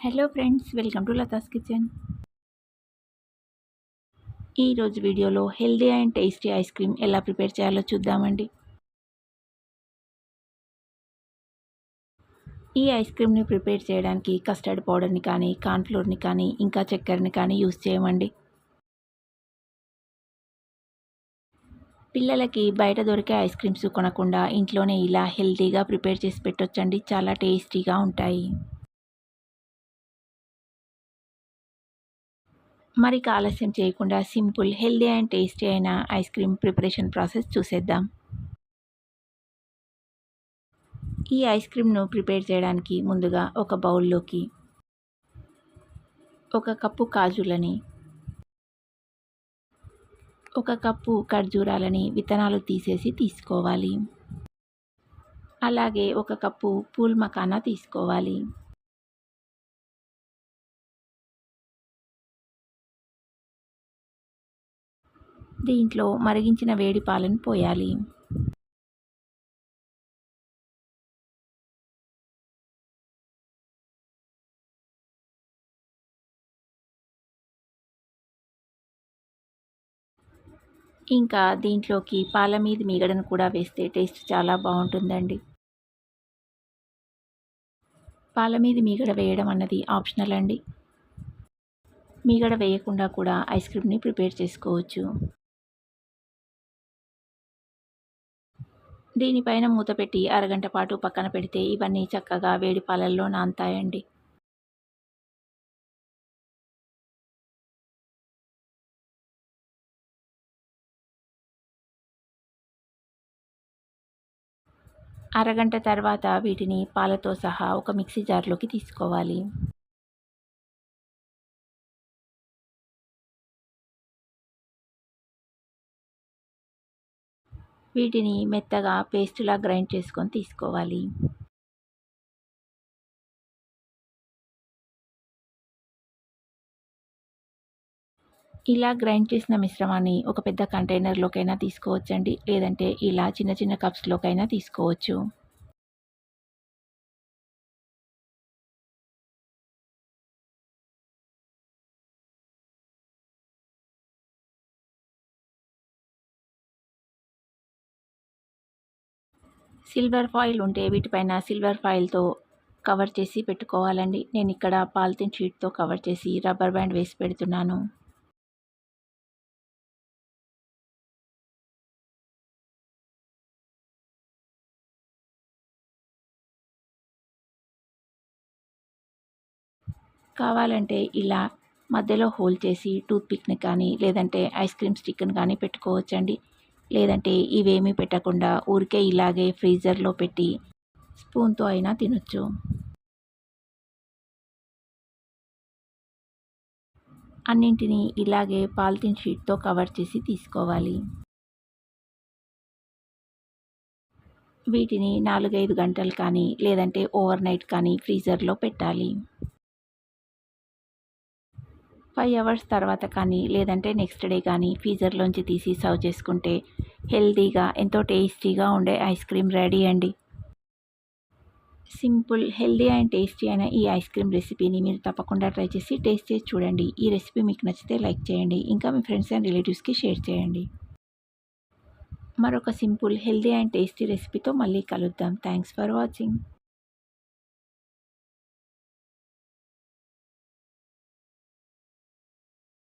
Hello friends welcome to Latha's kitchen ఈరోజు వీడియోలో healthy and tasty ice cream ఎలా prepare చేయాలో చూద్దామండి. ఈ ఐస్ క్రీమ్ని ప్రిపేర్ చేయడానికి కస్టర్డ్ పౌడర్ని కానీ కార్న్ఫ్లోర్ని కానీ ఇంకా చక్కెరని కానీ యూస్ చేయమండి. పిల్లలకి బయట దొరికే ఐస్ క్రీమ్స్ కొనకుండా ఇంట్లోనే ఇలా హెల్తీగా ప్రిపేర్ చేసి పెట్టొచ్చండి. చాలా టేస్టీగా ఉంటాయి. మరి ఆలస్యం చేయకుండా సింపుల్ హెల్దీ అండ్ టేస్టీ అయిన ఐస్ క్రీమ్ ప్రిపరేషన్ ప్రాసెస్ చూసేద్దాం. ఈ ఐస్ క్రీమ్ను ప్రిపేర్ చేయడానికి ముందుగా ఒక బౌల్లోకి ఒక కప్పు కాజులని ఒక కప్పు ఖర్జూరాలని విత్తనాలు తీసేసి తీసుకోవాలి. అలాగే ఒక కప్పు పూల్ మకానా తీసుకోవాలి. దీంట్లో మరిగించిన వేడి పాలను పోయాలి. ఇంకా దీంట్లోకి పాల మీద మీగడను కూడా వేస్తే టేస్ట్ చాలా బాగుంటుందండి. పాల మీద మీగడ వేయడం అన్నది ఆప్షనల్ అండి. మీగడ వేయకుండా కూడా ఐస్ క్రీమ్ని ప్రిపేర్ చేసుకోవచ్చు. దీనిపైన మూత పెట్టి అరగంట పాటు పక్కన పెడితే ఇవన్నీ చక్కగా వేడి పాలల్లో నానతాయండి అరగంట తర్వాత వీటిని పాలతో సహా ఒక మిక్సీ జార్లోకి తీసుకోవాలి. వీటిని మెత్తగా పేస్టులా గ్రైండ్ చేసుకొని తీసుకోవాలి. ఇలా గ్రైండ్ చేసిన మిశ్రమాన్ని ఒక పెద్ద కంటైనర్లోకైనా తీసుకోవచ్చండి. లేదంటే ఇలా చిన్న చిన్న కప్స్లోకైనా తీసుకోవచ్చు. సిల్వర్ ఫాయిల్ ఉంటే వీటిపైన సిల్వర్ ఫాయిల్తో కవర్ చేసి పెట్టుకోవాలండి. నేను ఇక్కడ పాలిథిన్ షీట్తో కవర్ చేసి రబ్బర్ బ్యాండ్ వేసి పెడుతున్నాను. కావాలంటే ఇలా మధ్యలో హోల్ చేసి టూత్పిక్ని కానీ లేదంటే ఐస్ క్రీమ్ స్టిక్ని కానీ పెట్టుకోవచ్చండి. లేదంటే ఇవేమీ పెట్టకుండా ఊరికే ఇలాగే ఫ్రీజర్లో పెట్టి స్పూన్తో అయినా తినొచ్చు. అన్నింటినీ ఇలాగే పాలిథిన్ షీట్తో కవర్ చేసి తీసుకోవాలి. వీటిని నాలుగైదు గంటలు కానీ లేదంటే ఓవర్ నైట్ కానీ ఫ్రీజర్లో పెట్టాలి. ఫైవ్ అవర్స్ తర్వాత కానీ లేదంటే నెక్స్ట్ డే కానీ ఫ్రీజర్లోంచి తీసి సర్వ్ చేసుకుంటే హెల్తీగా ఎంతో టేస్టీగా ఉండే ఐస్ క్రీమ్ రెడీ అండి. సింపుల్ హెల్దీ అండ్ టేస్టీ అయిన ఈ ఐస్ క్రీమ్ రెసిపీని మీరు తప్పకుండా ట్రై చేసి టేస్ట్ చేసి చూడండి. ఈ రెసిపీ మీకు నచ్చితే లైక్ చేయండి ఇంకా మీ ఫ్రెండ్స్ అండ్ రిలేటివ్స్కి షేర్ చేయండి. మరొక సింపుల్ హెల్దీ అండ్ టేస్టీ రెసిపీతో మళ్ళీ కలుద్దాం. Thanks for watching.